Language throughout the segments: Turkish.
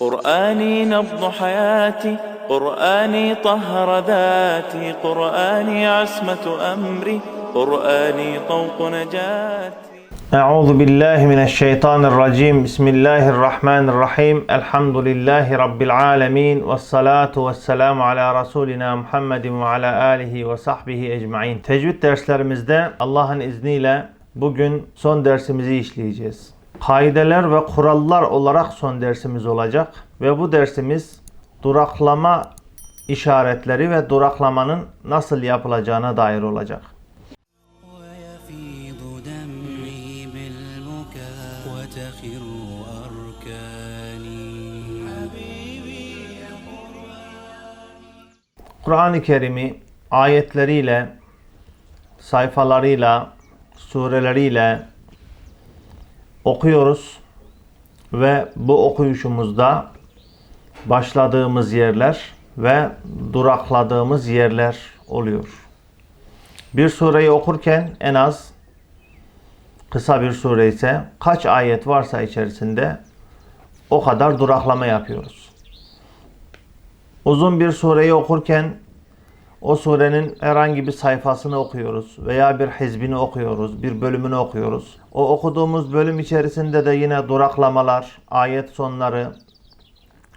قرآني نبض حياتي قرآني طهر ذاتي قرآني عصمة أمري قرآني طوق نجاتي أعوذ بالله من الشيطان الرجيم بسم الله الرحمن الرحيم الحمد لله رب العالمين والصلاة والسلام على ve ala alihi ve sahbihi ecmain. Tecvid derslerimizde Allah'ın izniyle bugün son dersimizi işleyeceğiz. kaideler ve kurallar olarak son dersimiz olacak ve bu dersimiz duraklama işaretleri ve duraklamanın nasıl yapılacağına dair olacak. Kur'an-ı Kerim'i ayetleriyle, sayfalarıyla, sureleriyle, okuyoruz ve bu okuyuşumuzda başladığımız yerler ve durakladığımız yerler oluyor. Bir sureyi okurken en az kısa bir sure ise kaç ayet varsa içerisinde o kadar duraklama yapıyoruz. Uzun bir sureyi okurken o surenin herhangi bir sayfasını okuyoruz veya bir hizbini okuyoruz, bir bölümünü okuyoruz. O okuduğumuz bölüm içerisinde de yine duraklamalar, ayet sonları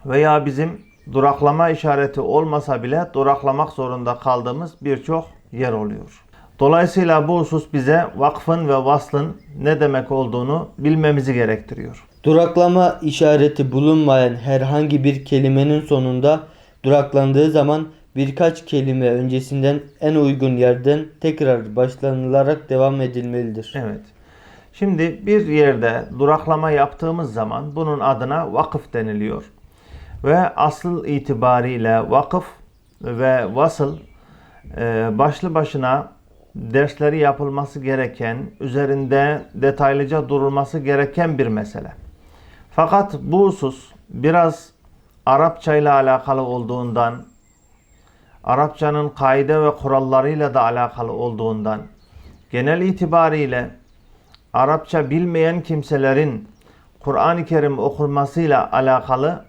veya bizim duraklama işareti olmasa bile duraklamak zorunda kaldığımız birçok yer oluyor. Dolayısıyla bu husus bize vakfın ve vaslın ne demek olduğunu bilmemizi gerektiriyor. Duraklama işareti bulunmayan herhangi bir kelimenin sonunda duraklandığı zaman birkaç kelime öncesinden en uygun yerden tekrar başlanılarak devam edilmelidir. Evet. Şimdi bir yerde duraklama yaptığımız zaman bunun adına vakıf deniliyor. Ve asıl itibariyle vakıf ve vasıl e, başlı başına dersleri yapılması gereken, üzerinde detaylıca durulması gereken bir mesele. Fakat bu husus biraz Arapça ile alakalı olduğundan, Arapçanın kaide ve kurallarıyla da alakalı olduğundan, genel itibariyle Arapça bilmeyen kimselerin Kur'an-ı Kerim okunmasıyla alakalı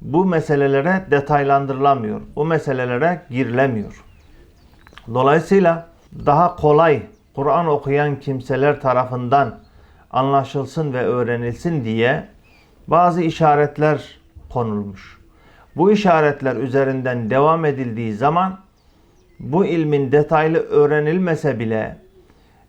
bu meselelere detaylandırılamıyor. Bu meselelere girilemiyor. Dolayısıyla daha kolay Kur'an okuyan kimseler tarafından anlaşılsın ve öğrenilsin diye bazı işaretler konulmuş. Bu işaretler üzerinden devam edildiği zaman bu ilmin detaylı öğrenilmese bile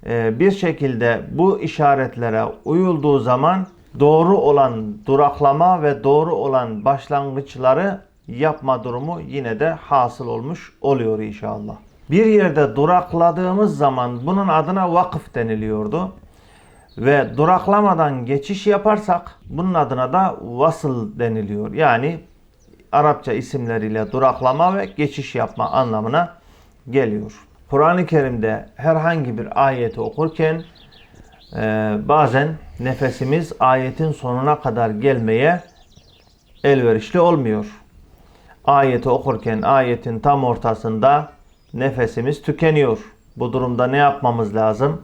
e, bir şekilde bu işaretlere uyulduğu zaman doğru olan duraklama ve doğru olan başlangıçları yapma durumu yine de hasıl olmuş oluyor inşallah. Bir yerde durakladığımız zaman bunun adına vakıf deniliyordu. Ve duraklamadan geçiş yaparsak bunun adına da vasıl deniliyor. Yani Arapça isimleriyle duraklama ve geçiş yapma anlamına geliyor. Kur'an-ı Kerim'de herhangi bir ayeti okurken e, bazen nefesimiz ayetin sonuna kadar gelmeye elverişli olmuyor. Ayeti okurken ayetin tam ortasında nefesimiz tükeniyor. Bu durumda ne yapmamız lazım?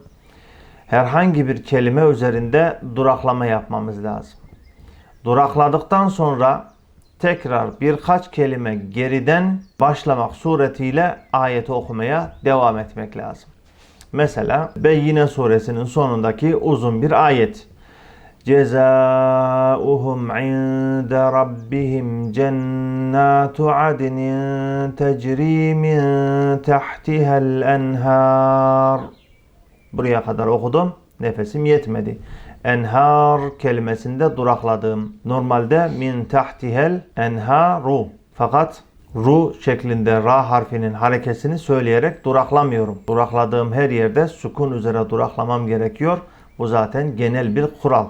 Herhangi bir kelime üzerinde duraklama yapmamız lazım. Durakladıktan sonra tekrar birkaç kelime geriden başlamak suretiyle ayeti okumaya devam etmek lazım. Mesela Beyyine suresinin sonundaki uzun bir ayet. Cezauhum inde rabbihim cennatu adnin tecri min tahtiha'l enhar. Buraya kadar okudum. Nefesim yetmedi. Enhar kelimesinde durakladım. Normalde min tahtihel enharu. Fakat ru şeklinde ra harfinin harekesini söyleyerek duraklamıyorum. Durakladığım her yerde sukun üzere duraklamam gerekiyor. Bu zaten genel bir kural.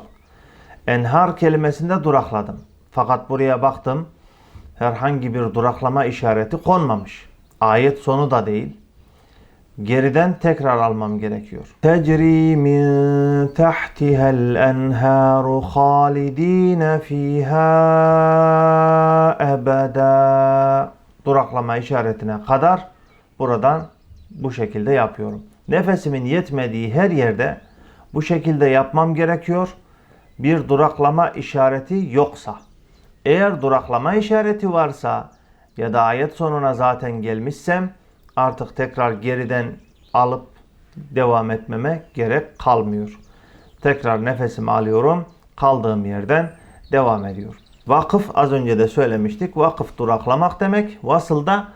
Enhar kelimesinde durakladım. Fakat buraya baktım. Herhangi bir duraklama işareti konmamış. Ayet sonu da değil. Geriden tekrar almam gerekiyor. Tecri min tahtihel enharu halidine fiha ebeda. Duraklama işaretine kadar buradan bu şekilde yapıyorum. Nefesimin yetmediği her yerde bu şekilde yapmam gerekiyor. Bir duraklama işareti yoksa. Eğer duraklama işareti varsa ya da ayet sonuna zaten gelmişsem artık tekrar geriden alıp devam etmeme gerek kalmıyor. Tekrar nefesimi alıyorum. Kaldığım yerden devam ediyor. Vakıf az önce de söylemiştik. Vakıf duraklamak demek. Vasıl da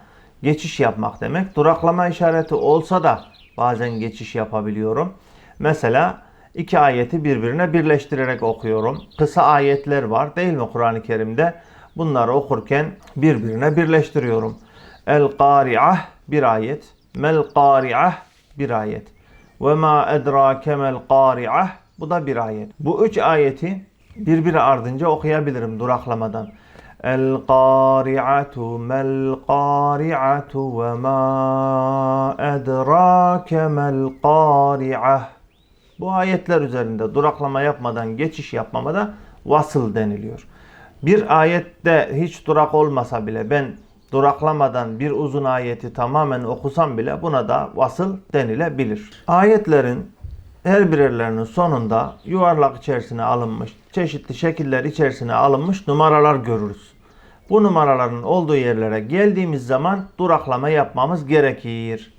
geçiş yapmak demek. Duraklama işareti olsa da bazen geçiş yapabiliyorum. Mesela iki ayeti birbirine birleştirerek okuyorum. Kısa ayetler var değil mi Kur'an-ı Kerim'de? Bunları okurken birbirine birleştiriyorum. El-Kari'ah bir ayet. Mel-Kari'ah bir ayet. Ve ma edrake mel-Kari'ah bu da bir ayet. Bu üç ayeti birbiri ardınca okuyabilirim duraklamadan. El-Kari'atu mel-Kari'atu ve ma edrake mel-Kari'ah bu ayetler üzerinde duraklama yapmadan geçiş yapmama da vasıl deniliyor. Bir ayette hiç durak olmasa bile ben duraklamadan bir uzun ayeti tamamen okusam bile buna da vasıl denilebilir. Ayetlerin her birerlerinin sonunda yuvarlak içerisine alınmış, çeşitli şekiller içerisine alınmış numaralar görürüz. Bu numaraların olduğu yerlere geldiğimiz zaman duraklama yapmamız gerekir.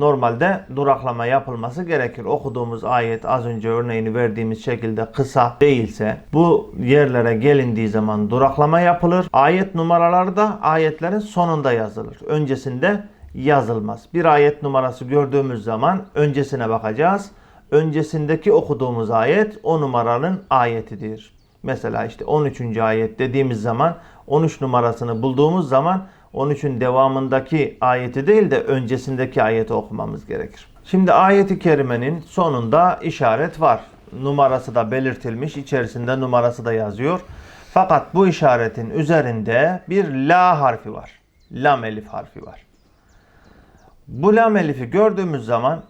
Normalde duraklama yapılması gerekir. Okuduğumuz ayet az önce örneğini verdiğimiz şekilde kısa değilse bu yerlere gelindiği zaman duraklama yapılır. Ayet numaraları da ayetlerin sonunda yazılır. Öncesinde yazılmaz. Bir ayet numarası gördüğümüz zaman öncesine bakacağız. Öncesindeki okuduğumuz ayet o numaranın ayetidir. Mesela işte 13. ayet dediğimiz zaman 13 numarasını bulduğumuz zaman 13'ün devamındaki ayeti değil de öncesindeki ayeti okumamız gerekir. Şimdi ayeti kerimenin sonunda işaret var. Numarası da belirtilmiş, içerisinde numarası da yazıyor. Fakat bu işaretin üzerinde bir la harfi var. Lam elif harfi var. Bu lam elifi gördüğümüz zaman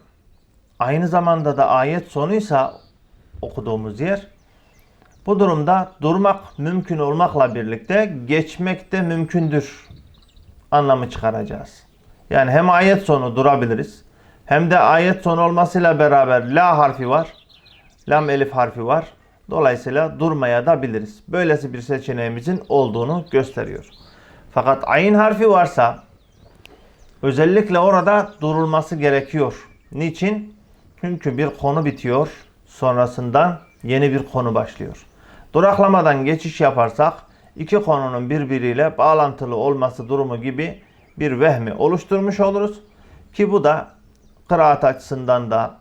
aynı zamanda da ayet sonuysa okuduğumuz yer bu durumda durmak mümkün olmakla birlikte geçmek de mümkündür anlamı çıkaracağız. Yani hem ayet sonu durabiliriz hem de ayet sonu olmasıyla beraber la harfi var. Lam elif harfi var. Dolayısıyla durmaya da biliriz. Böylesi bir seçeneğimizin olduğunu gösteriyor. Fakat ayin harfi varsa özellikle orada durulması gerekiyor. Niçin? Çünkü bir konu bitiyor. Sonrasından yeni bir konu başlıyor. Duraklamadan geçiş yaparsak iki konunun birbiriyle bağlantılı olması durumu gibi bir vehmi oluşturmuş oluruz. Ki bu da kıraat açısından da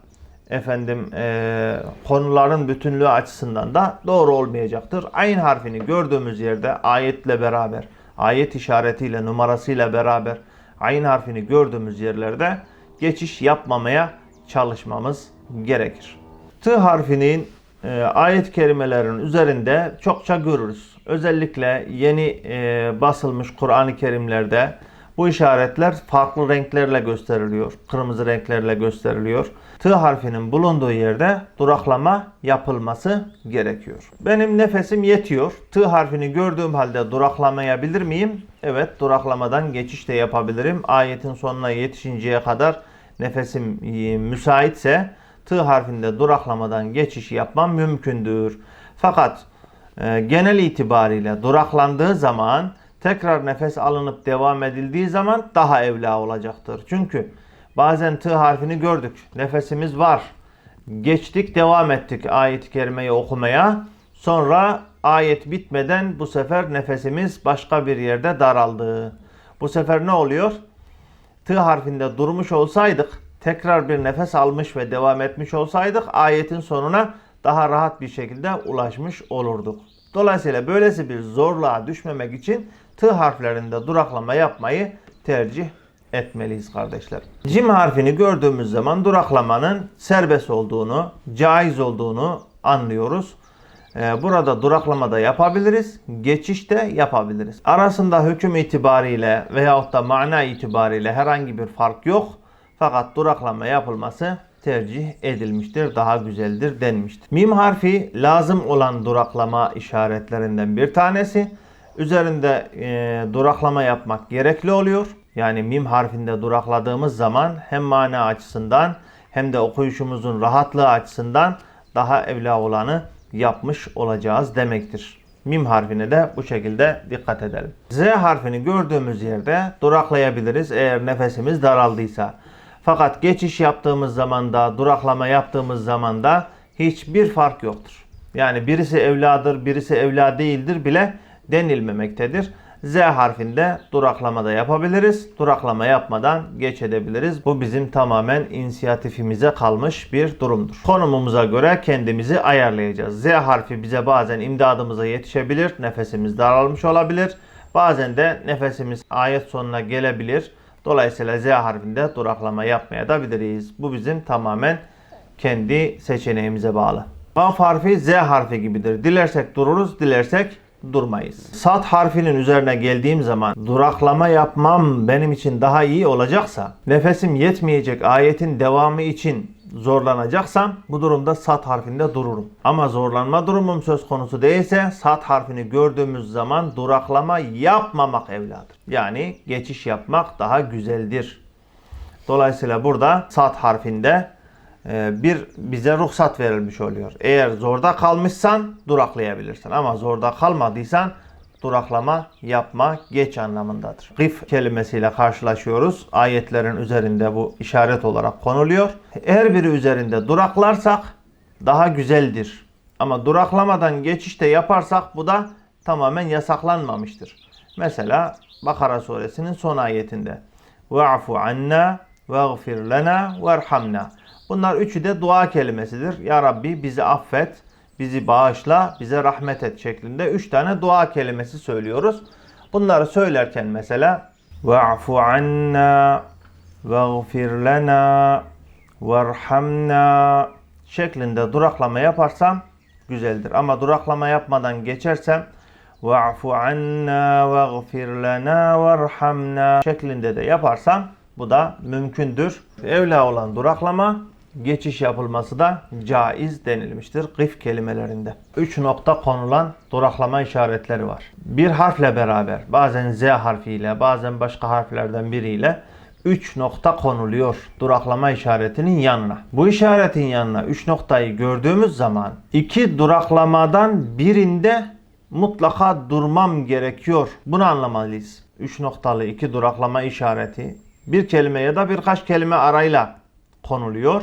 efendim e, konuların bütünlüğü açısından da doğru olmayacaktır. Ayn harfini gördüğümüz yerde ayetle beraber, ayet işaretiyle, numarasıyla beraber ayn harfini gördüğümüz yerlerde geçiş yapmamaya çalışmamız gerekir. T harfinin e, ayet kelimelerin üzerinde çokça görürüz. Özellikle yeni e, basılmış Kur'an-ı Kerimlerde bu işaretler farklı renklerle gösteriliyor. Kırmızı renklerle gösteriliyor. T harfinin bulunduğu yerde duraklama yapılması gerekiyor. Benim nefesim yetiyor. T harfini gördüğüm halde duraklamayabilir miyim? Evet, duraklamadan geçiş de yapabilirim. Ayetin sonuna yetişinceye kadar nefesim e, müsaitse T harfinde duraklamadan geçiş yapmam mümkündür. Fakat e, genel itibariyle duraklandığı zaman tekrar nefes alınıp devam edildiği zaman daha evla olacaktır. Çünkü bazen T harfini gördük. Nefesimiz var. Geçtik devam ettik ayet-i kerimeyi okumaya. Sonra ayet bitmeden bu sefer nefesimiz başka bir yerde daraldı. Bu sefer ne oluyor? T harfinde durmuş olsaydık, tekrar bir nefes almış ve devam etmiş olsaydık ayetin sonuna daha rahat bir şekilde ulaşmış olurduk. Dolayısıyla böylesi bir zorluğa düşmemek için T harflerinde duraklama yapmayı tercih etmeliyiz kardeşler. Cim harfini gördüğümüz zaman duraklamanın serbest olduğunu, caiz olduğunu anlıyoruz. Ee, Burada duraklama da yapabiliriz, geçiş de yapabiliriz. Arasında hüküm itibariyle veyahut da mana itibariyle herhangi bir fark yok. Fakat duraklama yapılması tercih edilmiştir, daha güzeldir denmiştir. Mim harfi lazım olan duraklama işaretlerinden bir tanesi. Üzerinde e, duraklama yapmak gerekli oluyor. Yani mim harfinde durakladığımız zaman hem mana açısından hem de okuyuşumuzun rahatlığı açısından daha evla olanı yapmış olacağız demektir. Mim harfine de bu şekilde dikkat edelim. Z harfini gördüğümüz yerde duraklayabiliriz eğer nefesimiz daraldıysa. Fakat geçiş yaptığımız zaman da duraklama yaptığımız zaman da hiçbir fark yoktur. Yani birisi evladır, birisi evla değildir bile denilmemektedir. Z harfinde duraklama da yapabiliriz. Duraklama yapmadan geç edebiliriz. Bu bizim tamamen inisiyatifimize kalmış bir durumdur. Konumumuza göre kendimizi ayarlayacağız. Z harfi bize bazen imdadımıza yetişebilir. Nefesimiz daralmış olabilir. Bazen de nefesimiz ayet sonuna gelebilir. Dolayısıyla Z harfinde duraklama yapmaya da biliriz. Bu bizim tamamen kendi seçeneğimize bağlı. Kaf harfi Z harfi gibidir. Dilersek dururuz, dilersek durmayız. Sat harfinin üzerine geldiğim zaman duraklama yapmam benim için daha iyi olacaksa, nefesim yetmeyecek ayetin devamı için zorlanacaksam bu durumda sat harfinde dururum. Ama zorlanma durumum söz konusu değilse sat harfini gördüğümüz zaman duraklama yapmamak evladır. Yani geçiş yapmak daha güzeldir. Dolayısıyla burada sat harfinde e, bir bize ruhsat verilmiş oluyor. Eğer zorda kalmışsan duraklayabilirsin ama zorda kalmadıysan duraklama yapma geç anlamındadır. Gif kelimesiyle karşılaşıyoruz. Ayetlerin üzerinde bu işaret olarak konuluyor. Her biri üzerinde duraklarsak daha güzeldir. Ama duraklamadan geçişte yaparsak bu da tamamen yasaklanmamıştır. Mesela Bakara suresinin son ayetinde Ve'fu anna veğfir lena verhamna. Bunlar üçü de dua kelimesidir. Ya Rabbi bizi affet, bizi bağışla, bize rahmet et şeklinde üç tane dua kelimesi söylüyoruz. Bunları söylerken mesela Ve'fu anna veğfir lena verhamna şeklinde duraklama yaparsam güzeldir. Ama duraklama yapmadan geçersem Ve'fu anna veğfir lena verhamna şeklinde de yaparsam bu da mümkündür. Evla olan duraklama geçiş yapılması da caiz denilmiştir gif kelimelerinde. 3 nokta konulan duraklama işaretleri var. Bir harfle beraber bazen Z harfiyle bazen başka harflerden biriyle 3 nokta konuluyor duraklama işaretinin yanına. Bu işaretin yanına 3 noktayı gördüğümüz zaman iki duraklamadan birinde mutlaka durmam gerekiyor. Bunu anlamalıyız. 3 noktalı iki duraklama işareti bir kelime ya da birkaç kelime arayla konuluyor.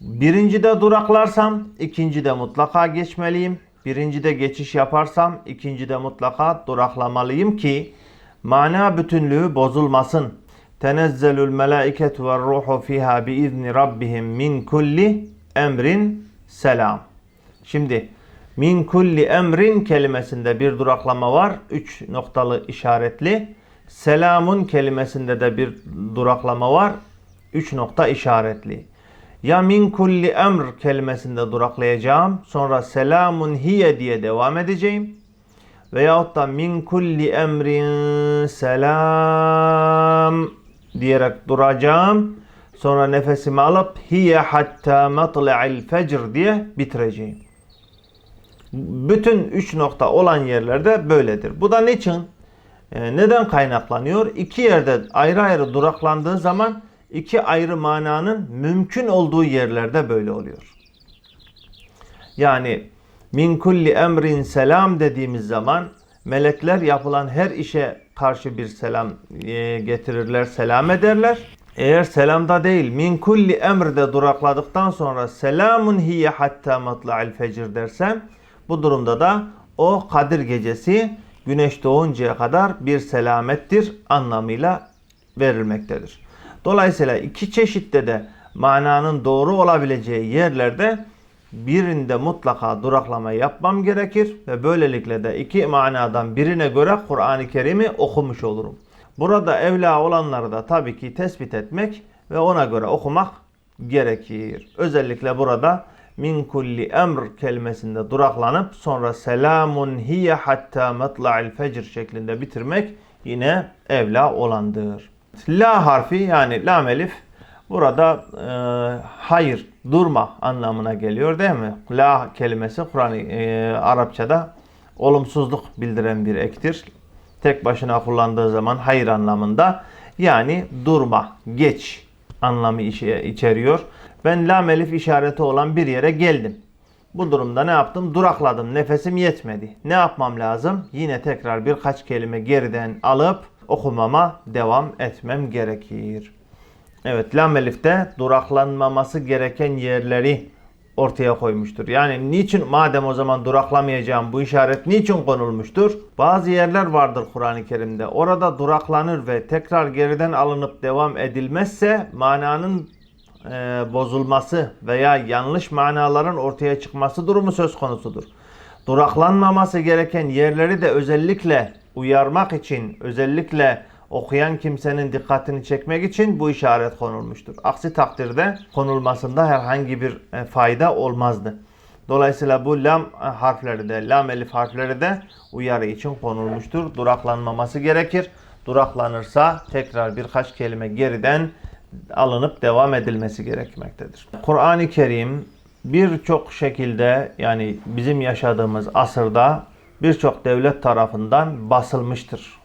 Birincide duraklarsam ikincide mutlaka geçmeliyim. Birincide geçiş yaparsam ikincide mutlaka duraklamalıyım ki mana bütünlüğü bozulmasın. Tenezzelül melâiketu ve ruhu fiha biizni rabbihim min kulli emrin selam. Şimdi min kulli emrin kelimesinde bir duraklama var. Üç noktalı işaretli. Selamun kelimesinde de bir duraklama var. Üç nokta işaretli. Ya min kulli emr kelimesinde duraklayacağım. Sonra selamun hiye diye devam edeceğim. Veyahut da min kulli emrin selam diyerek duracağım. Sonra nefesimi alıp hiye hatta matla'il fecr diye bitireceğim. Bütün üç nokta olan yerlerde böyledir. Bu da niçin? Ee, neden kaynaklanıyor? İki yerde ayrı ayrı duraklandığı zaman iki ayrı mananın mümkün olduğu yerlerde böyle oluyor. Yani min kulli emrin selam dediğimiz zaman melekler yapılan her işe karşı bir selam e, getirirler, selam ederler. Eğer selamda değil min kulli emrde durakladıktan sonra selamun hiye hatta matla'il fecr dersem bu durumda da o Kadir gecesi güneş doğuncaya kadar bir selamettir anlamıyla verilmektedir. Dolayısıyla iki çeşitte de mananın doğru olabileceği yerlerde birinde mutlaka duraklama yapmam gerekir ve böylelikle de iki manadan birine göre Kur'an-ı Kerim'i okumuş olurum. Burada evla olanları da tabii ki tespit etmek ve ona göre okumak gerekir. Özellikle burada min kulli emr kelimesinde duraklanıp sonra selamun hiye hatta matla'il fecr şeklinde bitirmek yine evla olandır. La harfi yani lam elif burada e, hayır durma anlamına geliyor değil mi? La kelimesi Kur'an e, Arapçada olumsuzluk bildiren bir ektir. Tek başına kullandığı zaman hayır anlamında yani durma, geç anlamı içeriyor. Ben lam elif işareti olan bir yere geldim. Bu durumda ne yaptım? Durakladım. Nefesim yetmedi. Ne yapmam lazım? Yine tekrar birkaç kelime geriden alıp okumama devam etmem gerekir. Evet, lam elifte duraklanmaması gereken yerleri ortaya koymuştur. Yani niçin madem o zaman duraklamayacağım bu işaret niçin konulmuştur? Bazı yerler vardır Kur'an-ı Kerim'de. Orada duraklanır ve tekrar geriden alınıp devam edilmezse mananın e, bozulması veya yanlış manaların ortaya çıkması durumu söz konusudur. Duraklanmaması gereken yerleri de özellikle uyarmak için, özellikle okuyan kimsenin dikkatini çekmek için bu işaret konulmuştur. Aksi takdirde konulmasında herhangi bir e, fayda olmazdı. Dolayısıyla bu lam harfleri de, lam elif harfleri de uyarı için konulmuştur. Duraklanmaması gerekir. Duraklanırsa tekrar birkaç kelime geriden alınıp devam edilmesi gerekmektedir. Kur'an-ı Kerim birçok şekilde yani bizim yaşadığımız asırda birçok devlet tarafından basılmıştır.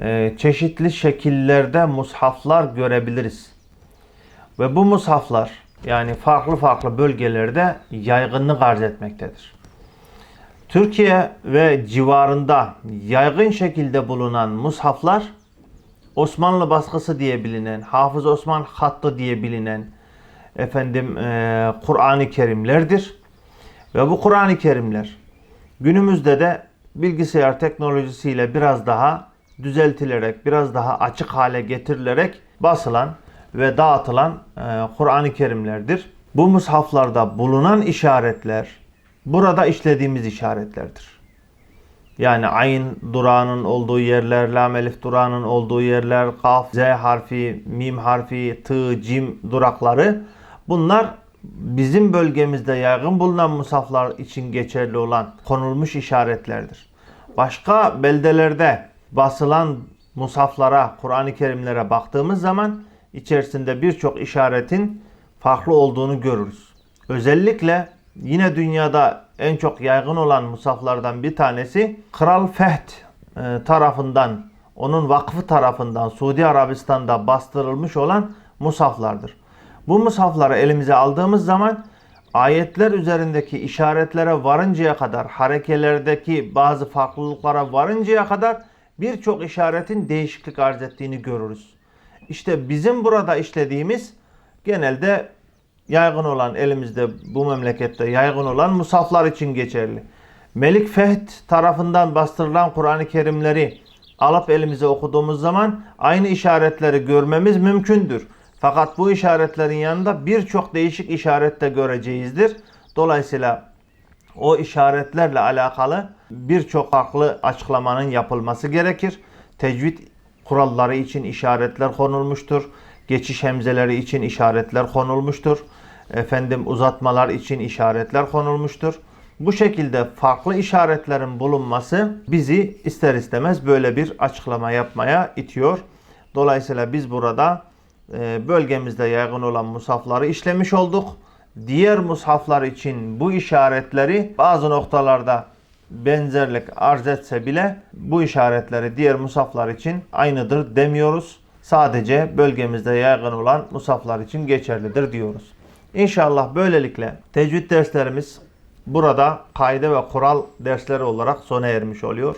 Ee, çeşitli şekillerde mushaflar görebiliriz. Ve bu mushaflar yani farklı farklı bölgelerde yaygınlık arz etmektedir. Türkiye ve civarında yaygın şekilde bulunan mushaflar Osmanlı baskısı diye bilinen, Hafız Osman hattı diye bilinen efendim e, Kur'an-ı Kerimlerdir. Ve bu Kur'an-ı Kerimler günümüzde de bilgisayar teknolojisiyle biraz daha düzeltilerek, biraz daha açık hale getirilerek basılan ve dağıtılan e, Kur'an-ı Kerimlerdir. Bu mushaflarda bulunan işaretler burada işlediğimiz işaretlerdir. Yani ayn durağının olduğu yerler, lam elif durağının olduğu yerler, kaf, z harfi, mim harfi, tı, cim durakları bunlar bizim bölgemizde yaygın bulunan musaflar için geçerli olan konulmuş işaretlerdir. Başka beldelerde basılan musaflara, Kur'an-ı Kerimlere baktığımız zaman içerisinde birçok işaretin farklı olduğunu görürüz. Özellikle yine dünyada en çok yaygın olan musaflardan bir tanesi Kral Fehd e, tarafından, onun vakfı tarafından Suudi Arabistan'da bastırılmış olan musaflardır. Bu musafları elimize aldığımız zaman ayetler üzerindeki işaretlere varıncaya kadar, harekelerdeki bazı farklılıklara varıncaya kadar birçok işaretin değişiklik arz ettiğini görürüz. İşte bizim burada işlediğimiz genelde yaygın olan elimizde bu memlekette yaygın olan musaflar için geçerli. Melik Fehd tarafından bastırılan Kur'an-ı Kerimleri alıp elimize okuduğumuz zaman aynı işaretleri görmemiz mümkündür. Fakat bu işaretlerin yanında birçok değişik işaret de göreceğizdir. Dolayısıyla o işaretlerle alakalı birçok farklı açıklamanın yapılması gerekir. Tecvid kuralları için işaretler konulmuştur. Geçiş hemzeleri için işaretler konulmuştur. Efendim uzatmalar için işaretler konulmuştur. Bu şekilde farklı işaretlerin bulunması bizi ister istemez böyle bir açıklama yapmaya itiyor. Dolayısıyla biz burada bölgemizde yaygın olan musafları işlemiş olduk. Diğer mushaflar için bu işaretleri bazı noktalarda benzerlik arz etse bile bu işaretleri diğer musaflar için aynıdır demiyoruz. Sadece bölgemizde yaygın olan musaflar için geçerlidir diyoruz. İnşallah böylelikle tecvid derslerimiz burada kaide ve kural dersleri olarak sona ermiş oluyor.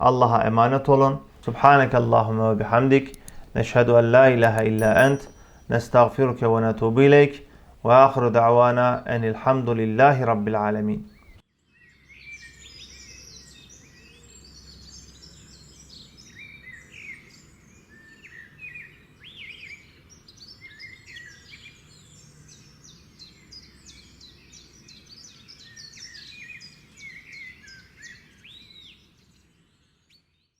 Allah'a emanet olun. Subhaneke Allahümme ve bihamdik. Neşhedü en la ilahe illa ent. Nestağfiruke ve netubu ileyk. Ve ahiru da'vana enilhamdülillahi rabbil alemin.